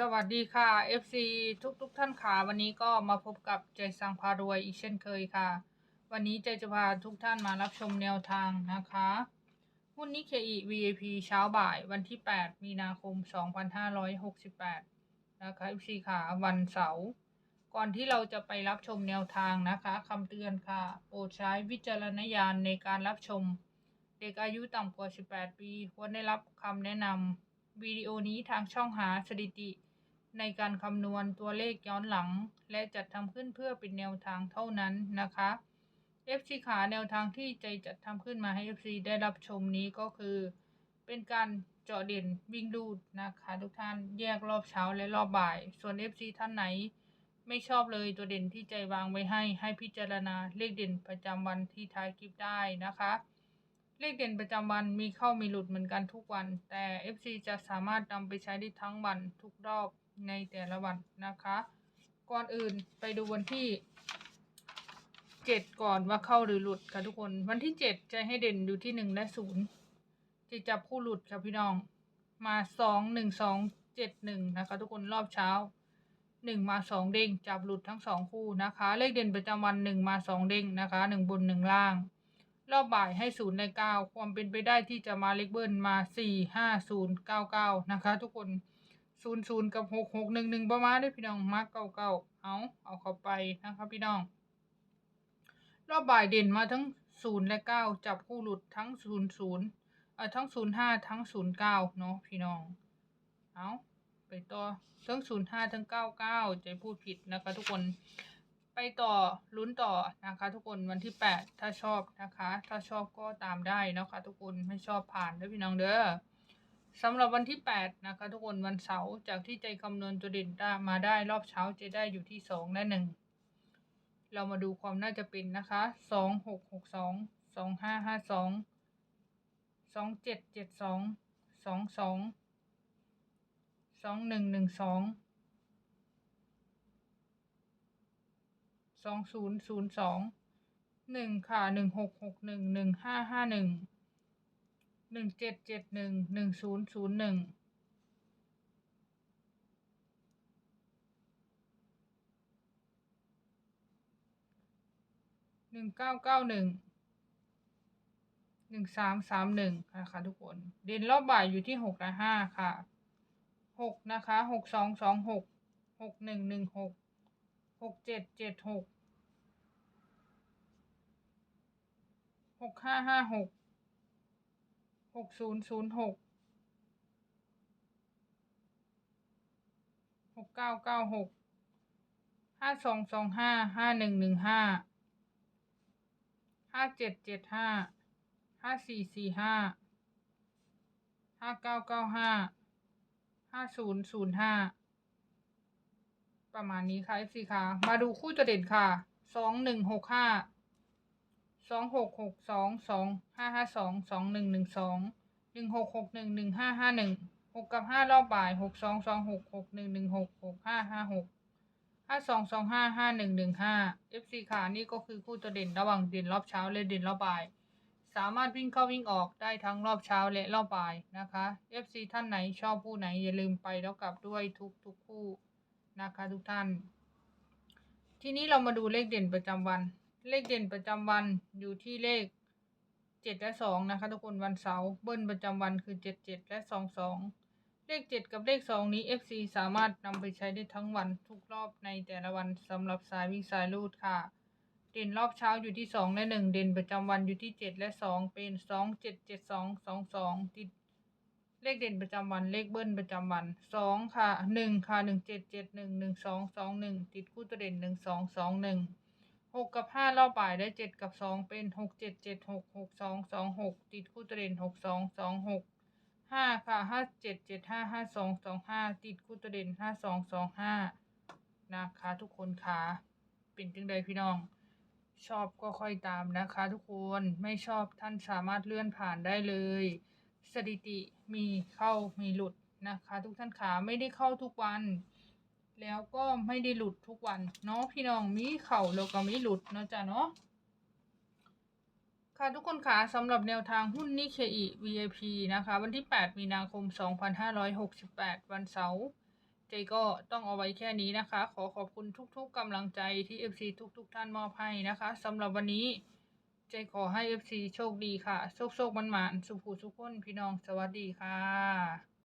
สวัสดีค่ะ FC ทุกทุกท่านค่ะวันนี้ก็มาพบกับใจสังพารวยอีกเช่นเคยค่ะ วันนี้ใจจะพาทุกท่านมารับชมแนวทางนะคะหุ้นนิเคอี VIP เช้าบ่ายวันที่ 8 มีนาคม 2568 นะคะ FC ค่ะวันเสาร์ก่อนที่เราจะไปรับชมแนวทางนะคะคำเตือนค่ะ โปรดใช้วิจารณญาณในการรับชม เด็กอายุต่ำกว่า 18 ปีควรได้รับคำแนะนำ วิดีโอนี้ทางช่องหาสถิติ ในการคำนวณตัวเลขย้อนหลัง และจัดทำขึ้นเพื่อเป็นแนวทางเท่านั้นนะคะ FC ขาแนวทางที่ใจจัดทำขึ้นมาให้ FC ได้รับชมนี้ก็คือ เป็นการเจาะเด่นวิ่งลูดนะคะทุกท่านแยกรอบเช้าและรอบบ่าย ส่วน FC ท่านไหน ไม่ชอบเลยตัวเด่นที่ใจวางไว้ให้ ให้พิจารณาเลขเด่นประจำวันที่ท้ายคลิปได้นะคะ เลขเด่นประจำวันมีเข้ามีหลุดเหมือนกันทุกวัน แต่ FC จะสามารถนำไปใช้ได้ทั้งวันทุกรอบในแต่ละวันนะคะ ก่อนอื่นไปดูวันที่เจ็ดก่อนว่าเข้าหรือหลุดค่ะทุกคน วันที่เจ็ดจะให้เด่นอยู่ที่หนึ่งและศูนย์จะจับคู่หลุดค่ะพี่น้อง มาสองหนึ่งสองเจ็ดหนึ่งนะคะ ทุกคนรอบเช้าหนึ่งมาสองเด้งจับหลุดทั้งสองคู่นะคะ เลขเด่นประจำวันหนึ่งมาสองเด้งนะคะหนึ่งบนหนึ่งล่าง รอบบ่ายให้ศูนย์ในเก้าความเป็นไปได้ที่จะมาเลขเบิ้ลมาสี่ห้าศูนย์เก้าเก้านะคะ ทุกคนศูนย์ศูนย์กับหกหกหนึ่งหนึ่งประมาณได้พี่น้องมาร์กเก้าเก้าเอาเอาเข้าไปนะคะพี่น้อง รอบบ่ายเด่นมาทั้งศูนย์และเก้าจับคู่หลุดทั้งศูนย์ศูนย์เอ่อทั้งศูนย์ห้าทั้งศูนย์เก้าเนาะพี่น้องเอาไปต่อทั้งศูนย์ห้าทั้งเก้าเก้าใจพูดผิดนะคะทุกคน ไปต่อลุ้นต่อนะคะทุกคนวันที่ 8 ถ้าชอบนะคะ ถ้าชอบก็ตามได้นะคะทุกคนไม่ชอบผ่านด้อพี่น้องเด้อสำหรับวันที่ 8 นะคะ ทุกคนวันเสาร์จากที่ใจคำนวณตัวเด่นได้มาได้รอบเช้าจะได้อยู่ที่ 2 และ 1 เรามาดูความน่าจะเป็นนะคะ 2 6 6 2 2 5 5 2 2 7 7 2 2 2 2 1 1 2 สองศูนย์ศูนย์สองหนึ่งค่ะหนึ่งหกหกหนึ่งหนึ่งห้าห้าหนึ่งหนึ่งเจ็ดเจ็ดหนึ่งหนึ่งศูนย์ศูนย์หนึ่งหนึ่งเก้าเก้าหนึ่งหนึ่งสามสามหนึ่งนะคะทุกคนเด่นรอบบ่ายอยู่ที่หกและห้าค่ะหกนะคะหกสองสองหกหกหนึ่งหนึ่งหกหกเจ็ดเจ็ดหก หกห้าห้าหกหกศูนย์ศูนย์หกหกเก้าเก้าหกห้าสองสองห้าห้าหนึ่งหนึ่งห้าห้าเจ็ดเจ็ดห้าห้าสี่สี่ห้าห้าเก้าเก้าห้าห้าศูนย์ศูนย์ห้าประมาณนี้ค่ะ FC ค่ะ มาดูคู่ตัวเด่นค่ะสองหนึ่งหกห้า สองหกหกสองสองห้าห้าสองสองหนึ่งหนึ่งสองหนึ่งหกหกหนึ่งหนึ่งห้าห้าหนึ่งหกกับห้ารอบบ่ายหกสองสองหกหกหนึ่งหนึ่งหกหกห้าห้าหกห้าสองสองห้าห้าหนึ่งหนึ่งห้า FC ขานี่ก็คือคู่ตัวเด่นระหว่างเด่นรอบเช้าและเด่นรอบบ่าย สามารถวิ่งเข้าวิ่งออกได้ทั้งรอบเช้าและรอบบ่ายนะคะ FC ท่านไหนชอบคู่ไหนอย่าลืมไปแล้วกลับด้วยทุกทุกคู่นะคะทุกท่าน ทีนี้เรามาดูเลขเด่นประจำวัน เลขเด่นประจำวันอยู่ที่เลขเจ็ดและสองนะคะ ทุกคนวันเสาร์เบิ้ลประจำวันคือเจ็ดเจ็ดและสองสองเลขเจ็ดกับเลขสองนี้ FC สามารถนำไปใช้ได้ทั้งวันทุกรอบในแต่ละวันสำหรับสายวิ่งสายลูดค่ะ เด่นรอบเช้าอยู่ที่สองและหนึ่งเด่นประจำวันอยู่ที่เจ็ดและสองเป็นสองเจ็ดเจ็ดสองสองสองติดเลขเด่นประจำวันเลขเบิ้ลประจำวันสองค่ะหนึ่งค่ะหนึ่งเจ็ดเจ็ดหนึ่งหนึ่งสองสองหนึ่งติดคู่ตัวเด่นหนึ่งสองสองหนึ่ง หกกับห้ารอบบ่ายได้เจ็ดกับสองเป็นหกเจ็ดเจ็ดหกหกสองสองหกติดคู่ตัวเด่นหกสองสองหกห้าค่ะห้าเจ็ดเจ็ดห้าห้าสองสองห้าติดคู่ตัวเด่นห้าสองสองห้านะคะทุกคนค่ะเป็นจังใดพี่น้อง ชอบก็ค่อยตามนะคะ ทุกคนไม่ชอบท่านสามารถเลื่อนผ่านได้เลย สถิติมีเข้ามีหลุดนะคะ ทุกท่านขาไม่ได้เข้าทุกวัน แล้วก็ไม่ได้หลุดทุกวันเนาะพี่น้องมีเข่าแล้วก็มีหลุดเนาะจ้ะเนาะค่ะทุกคนขาสำหรับแนวทางหุ้นนิเคอิ VIP นะคะ วันที่ 8 มีนาคม 2568 วันเสาร์เจก็ต้องเอาไว้แค่นี้นะคะ ขอขอบคุณทุกๆกำลังใจที่ FC ทุกๆ ท่านมอบให้นะคะสำหรับวันนี้เจขอให้ FC โชคดีค่ะ โชคโชคมันหมานสุขสุขคนพี่น้องสวัสดีค่ะ